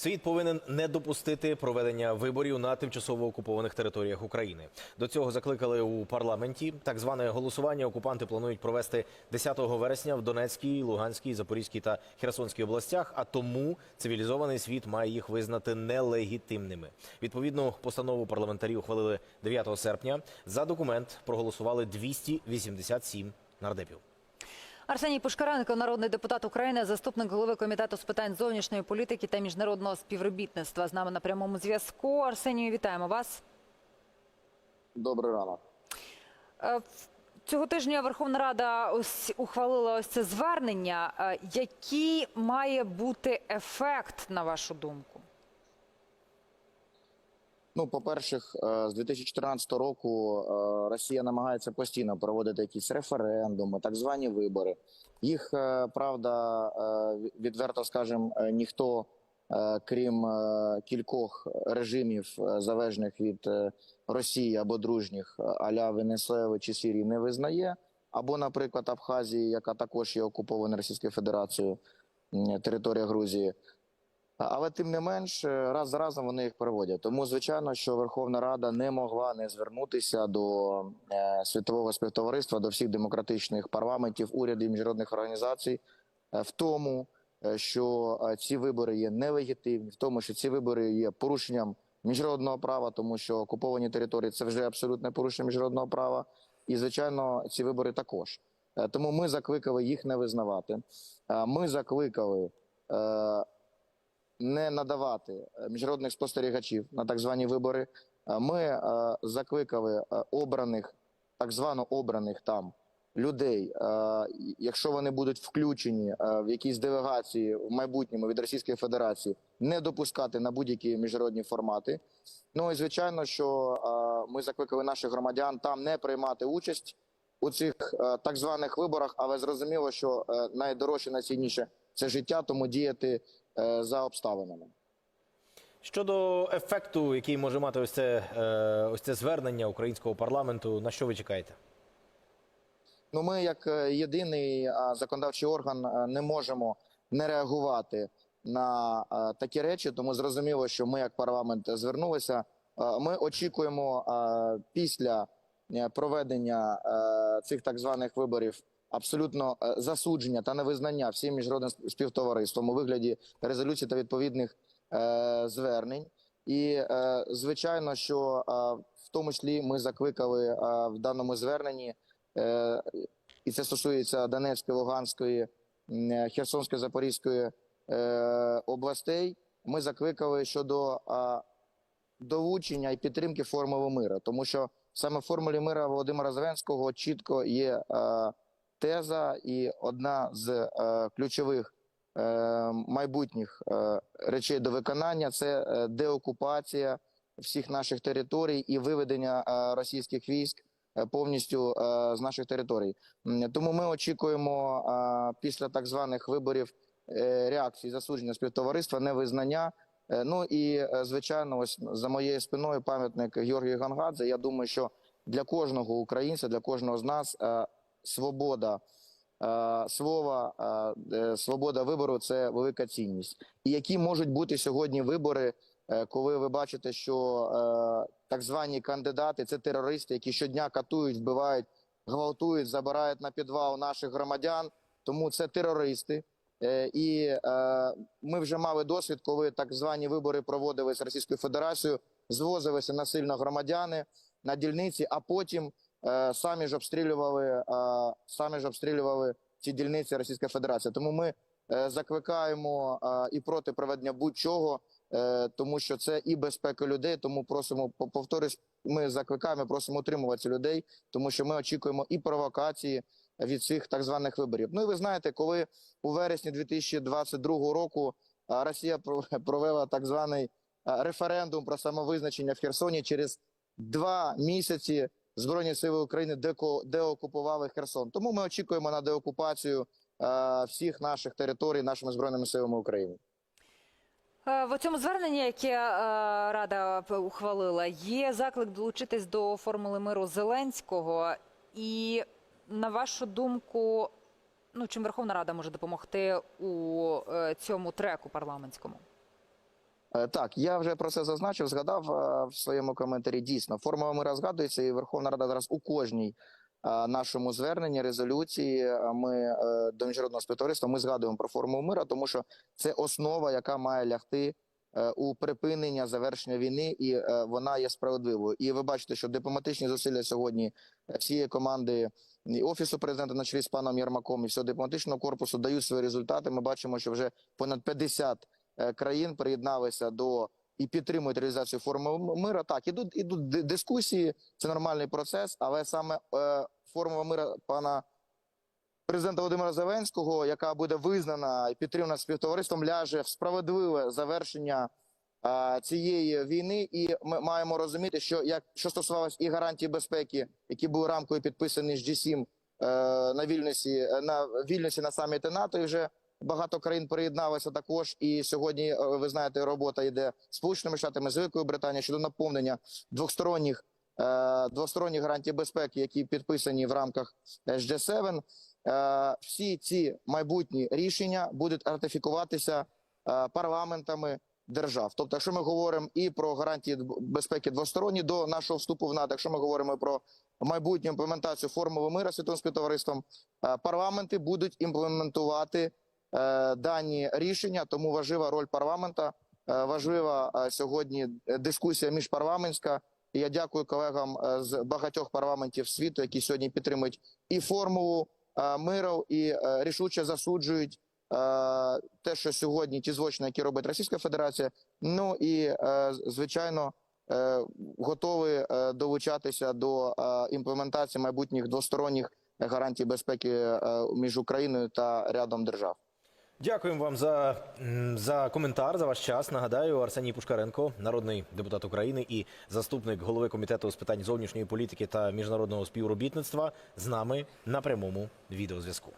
Світ повинен не допустити проведення виборів на тимчасово окупованих територіях України. До цього закликали у парламенті. Так зване голосування окупанти планують провести 10 вересня в Донецькій, Луганській, Запорізькій та Херсонській областях. А тому цивілізований світ має їх визнати нелегітимними. Відповідну постанову парламентарі ухвалили 9 серпня. За документ проголосували 287 нардепів. Арсеній Пушкаренко, народний депутат України, заступник голови комітету з питань зовнішньої політики та міжнародного співробітництва. З нами на прямому зв'язку. Арсенію, вітаємо вас. Добрий ранок. Е, Цього тижня Верховна Рада ось ухвалила ось це звернення. Е, Який має бути ефект, на вашу думку? Ну, по-перше, е, з 2014 року е, Росія намагається постійно проводити якісь референдуми, так звані вибори. Їх е, правда, відверто скажем, ніхто, крім кількох режимів залежних від Росії або дружніх аля Венесуели чи Сирії, не визнає. Або, наприклад, Абхазії, яка також є окупована Російською Федерацією, територія Грузії. Але тим не менш, е, раз за разом вони їх проводять. Тому звичайно, що Верховна Рада не могла не звернутися до е, світового співтовариства, до всіх демократичних парламентів, урядів, міжнародних організацій, е, в тому, що ці вибори є нелегітимні, в тому, що ці вибори є порушенням міжнародного права, тому що окуповані території це вже абсолютне порушення міжнародного права. І звичайно, ці вибори також. Тому ми закликали їх не визнавати. Ми закликали. Не надавати е, міжнародних спостерігачів на так звані вибори. Е, Ми е, закликали обраних, так звано обраних там людей, якщо вони будуть включені в якісь делегації в майбутньому від Російської Федерації, не допускати на будь-які міжнародні формати. Ну і звичайно, що ми закликали наших громадян там не приймати участь у цих так званих виборах, але зрозуміло, що найдорожче, найцінніше це життя, тому діяти за обставинами. Щодо ефекту, який може мати ось це, е, ось це звернення українського парламенту, на що ви чекаєте? Ну, ми, як е, єдиний законодавчий орган, е, не можемо не реагувати на е, такі речі. Тому зрозуміло, що ми, як парламент, звернулися. Е, Ми очікуємо е, після е, проведення е, цих так званих виборів абсолютно е, засудження та невизнання всім міжнародним співтовариством у вигляді резолюцій та відповідних е, звернень. І е, звичайно, що в тому числі ми закликали в даному зверненні. І це стосується Донецької, Луганської, Херсонської, Запорізької областей. Ми закликали щодо долучення і підтримки формули миру, тому що саме в формулі миру Володимира Зеленського чітко є теза і одна з е, ключових е, майбутніх е, речей до виконання це деокупація всіх наших територій і виведення російських військ повністю з наших територій. Тому ми очікуємо після так званих виборів реакції засудження співтовариства, невизнання. Ну і звичайно, ось за моєю спиною пам'ятник Георгію Гангадзе. Я думаю, що для кожного українця, для кожного з нас свобода е, слова, е, е, свобода вибору це велика цінність. І які можуть бути сьогодні вибори, коли ви бачите, що так звані кандидати це терористи, які щодня катують, вбивають, гвалтують, забирають на підвал наших громадян. Тому це терористи. І ми вже мали досвід, коли так звані вибори проводилися Російською Федерацією, звозилися насильно громадяни на дільниці, а потім самі ж обстрілювали, е, самі ж обстрілювали ці дільниці Російська Федерація. Тому ми е, закликаємо е, і проти проведення будь-чого, е, тому що це і безпека людей. Тому просимо по- повторюсь, ми закликаємо, просимо утримувати людей, тому що ми очікуємо і провокації від цих так званих виборів. Ну і ви знаєте, коли у вересні 2022 року Росія про- провела так званий референдум про самовизначення в Херсоні через два місяці. Збройні сили України деокупували Херсон. Тому ми очікуємо на деокупацію е, всіх наших територій нашими збройними силами України. Е, В цьому зверненні, яке е, Рада ухвалила, є заклик долучитись до формули миру Зеленського. І на вашу думку, ну чим Верховна Рада може допомогти у цьому треку парламентському? Е, Так, я вже про це зазначив, згадав е, в своєму коментарі. Дійсно, формула мира згадується, і Верховна Рада зараз у кожній е, нашому зверненні, резолюції. Ми до міжнародного співтовариства ми згадуємо про формулу мира, тому що це основа, яка має лягти у припинення завершення війни, і вона є справедливою. І ви бачите, що дипломатичні зусилля сьогодні всієї команди і офісу президента на чолі з паном Єрмаком і всього дипломатичного корпусу дають свої результати. Ми бачимо, що вже понад 50 е, країн приєдналися до і підтримують реалізацію формули мира. Так, ідуть ідуть дискусії, це нормальний процес, але саме е, формула мира пана президента Володимира Зеленського, яка буде визнана і підтримана співтовариством, ляже в справедливе завершення е, цієї війни. І ми маємо розуміти, що як що стосувалось і гарантії безпеки, які були рамкою підписані з G7 е, на Вільнюсі, е, на Вільнюсі на саміті НАТО, і вже багато країн приєдналося також. І сьогодні е, ви знаєте, робота йде сполученими штатами з Великою Британією щодо наповнення двосторонніх е, двосторонніх гарантій безпеки, які підписані в рамках SG7. Е, всі ці майбутні рішення будуть ратифікуватися парламентами держав. Тобто, якщо ми говоримо і про гарантії безпеки двосторонні до нашого вступу в НАТО, якщо ми говоримо про майбутню імплементацію формули мира світовим співтовариством, парламенти будуть імплементувати дані рішення. Тому важлива роль парламента, е, важлива е, сьогодні дискусія міжпарламентська. Я дякую колегам е, з багатьох парламентів світу, які сьогодні підтримують і формулу е, миру, і е, рішуче засуджують е, те, що сьогодні ті злочини, які робить Російська Федерація. Ну і е, звичайно е, готові е, долучатися до е, імплементації майбутніх двосторонніх гарантій безпеки е, між Україною та рядом держав. Дякуємо вам за, за коментар, за ваш час. Нагадаю, Арсеній Пушкаренко, народний депутат України і заступник голови комітету з питань зовнішньої політики та міжнародного співробітництва, з нами на прямому відеозв'язку.